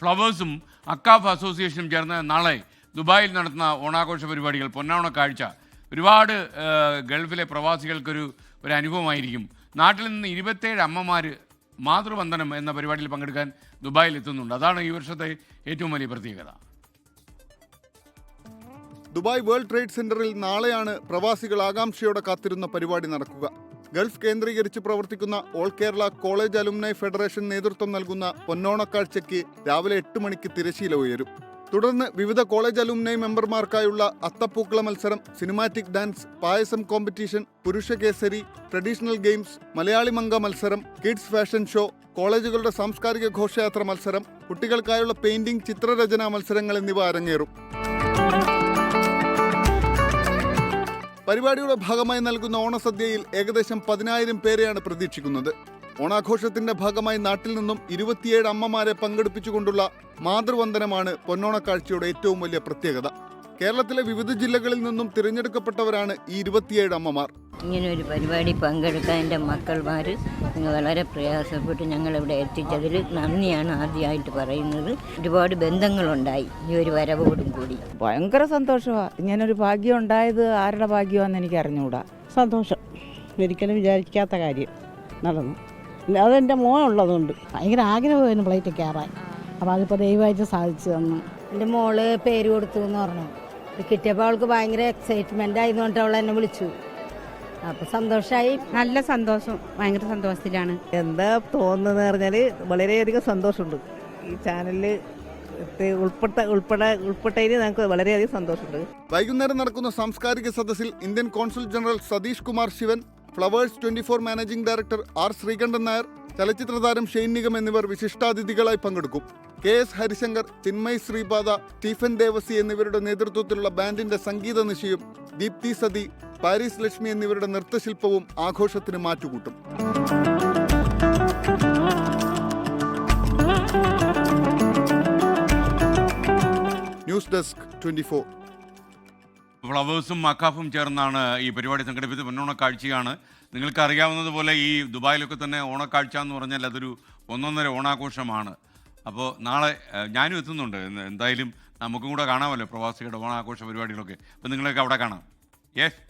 ഫ്ലവേഴ്സും അക്കാഫ് അസോസിയേഷനും ചേർന്ന് നാളെ ദുബായിൽ നടത്തുന്ന ഓണാഘോഷ പരിപാടികൾ പൊന്നാവണ കാഴ്ച. ഒരുപാട് ഗൾഫിലെ പ്രവാസികൾക്കൊരു ഒരു അനുഭവമായിരിക്കും. നാട്ടിൽ നിന്ന് ഇരുപത്തേഴ് അമ്മമാർ മാതൃവന്ദനം എന്ന പരിപാടിയിൽ പങ്കെടുക്കാൻ ദുബായിൽ എത്തുന്നുണ്ട്. അതാണ് ഈ വർഷത്തെ ഏറ്റവും വലിയ പ്രത്യേകത. ദുബായ് വേൾഡ് ട്രേഡ് സെന്ററിൽ നാളെയാണ് പ്രവാസികൾ ആകാംക്ഷയോടെ കാത്തിരുന്ന പരിപാടി നടക്കുക. ഗൾഫ് കേന്ദ്രീകരിച്ച് പ്രവർത്തിക്കുന്ന all Kerala college alumni federation നേതൃത്വം നൽകുന്ന പൊന്നോണക്കാഴ്ചയ്ക്ക് രാവിലെ എട്ട് മണിക്ക് തിരശീല ഉയരും. തുടർന്ന് വിവിധ കോളേജ് അലുമിനൈ മെമ്പർമാർക്കായുള്ള അത്തപ്പൂക്കള മത്സരം സിനിമാറ്റിക് ഡാൻസ് പായസം കോമ്പറ്റീഷൻ പുരുഷ കേസരി ട്രഡീഷണൽ ഗെയിംസ് മലയാളി മംഗ മത്സരം കിഡ്സ് ഫാഷൻ ഷോ കോളേജുകളുടെ സാംസ്കാരിക ഘോഷയാത്ര മത്സരം കുട്ടികൾക്കായുള്ള പെയിന്റിംഗ് ചിത്രരചനാ മത്സരങ്ങൾ എന്നിവ അരങ്ങേറും. പരിപാടിയുടെ ഭാഗമായി നൽകുന്ന ഓണസദ്യയിൽ ഏകദേശം പതിനായിരം പേരെയാണ് പ്രതീക്ഷിക്കുന്നത്. ഓണാഘോഷത്തിന്റെ ഭാഗമായി നാട്ടിൽ നിന്നും ഇരുപത്തിയേഴ് അമ്മമാരെ പങ്കെടുപ്പിച്ചുകൊണ്ടുള്ള മാതൃവന്ദനമാണ് പൊന്നോണക്കാഴ്ചയുടെ ഏറ്റവും വലിയ പ്രത്യേകത. കേരളത്തിലെ വിവിധ ജില്ലകളിൽ നിന്നും തിരഞ്ഞെടുക്കപ്പെട്ടവരാണ് ഈ ഇരുപത്തിയേഴ് അമ്മമാർ. ഇങ്ങനെ ഒരു പരിപാടി പങ്കെടുക്കാൻ എന്റെ മക്കൾമാർ നിങ്ങൾ വളരെ പ്രയാസപ്പെട്ട് ഞങ്ങളിവിടെ എത്തിച്ചതിൽ നന്ദിയാണ് ആദ്യമായിട്ട് പറയുന്നത്. ഒരുപാട് ബന്ധങ്ങളുണ്ടായി ഈ ഒരു വരവോടും കൂടി. ഭയങ്കര സന്തോഷമാണ് ഇങ്ങനൊരു ഭാഗ്യം ഉണ്ടായത് ആരുടെ ഭാഗ്യമാണെന്ന് എനിക്ക് അറിഞ്ഞുകൂടാ സന്തോഷം. ഒരിക്കലും വിചാരിക്കാത്ത കാര്യം നടന്നു. അതെന്റെ മോനുള്ളതുകൊണ്ട് ഭയങ്കര ആഗ്രഹമായിരുന്നു പ്ലേറ്റ് കയറാൻ. അപ്പോൾ അതിപ്പോൾ ദയവായിട്ട് സാധിച്ചു തന്നു. എന്റെ മോൾ പേര് കൊടുത്തു എന്ന് പറഞ്ഞു. കിട്ടിയപ്പോൾ അവൾക്ക് ഭയങ്കര എക്സൈറ്റ്മെന്റ് ആയതുകൊണ്ട് അവൾ എന്നെ വിളിച്ചു. അപ്പോൾ സന്തോഷമായി നല്ല സന്തോഷം. ഭയങ്കര സന്തോഷത്തിലാണ്. എന്താ തോന്നുന്നത് പറഞ്ഞാൽ വളരെയധികം സന്തോഷമുണ്ട്. ഈ ചാനലിൽ ഉൾപ്പെട്ട ഉൾപ്പെടെ ഉൾപ്പെട്ടതിന് ഞങ്ങൾക്ക് വളരെയധികം സന്തോഷമുണ്ട്. വൈകുന്നേരം നടക്കുന്ന സാംസ്കാരിക സദസ്സിൽ Indian consul general Satish Kumar Sivan Flowers twenty four managing director R Sreekandan Nair ചലച്ചിത്ര താരം ഷെയ്ൻ നിഗം എന്നിവർ വിശിഷ്ടാതിഥികളായി പങ്കെടുക്കും. K S Harishankar Chinmay Sripada Stephen Devassy എന്നിവരുടെ നേതൃത്വത്തിലുള്ള ബാൻഡിന്റെ സംഗീത നിശയും ദീപ്തി സതി പാരീസ് ലക്ഷ്മി എന്നിവരുടെ നൃത്തശില്പവും ആഘോഷത്തിന് മാറ്റുകൂട്ടും. ന്യൂസ് ഡെസ്ക് ഫ്ലവേഴ്സും മക്കാഫും ചേർന്നാണ് ഈ പരിപാടി സംഘടിപ്പിച്ചത്. മുന്നോണക്കാഴ്ചയാണ് കാഴ്ചയാണ്. നിങ്ങൾക്ക് അറിയാവുന്നതുപോലെ ഈ ദുബായിലൊക്കെ തന്നെ ഓണക്കാഴ്ച എന്ന് പറഞ്ഞാൽ അതൊരു ഒന്നൊന്നര ഓണാഘോഷമാണ്. അപ്പോൾ നാളെ ഞാനും എത്തുന്നുണ്ട്. എന്തായാലും നമുക്കും കൂടെ കാണാമല്ലോ പ്രവാസികളുടെ ഓണാഘോഷ പരിപാടികളൊക്കെ. അപ്പോൾ നിങ്ങളൊക്കെ അവിടെ കാണാം. യെസ്.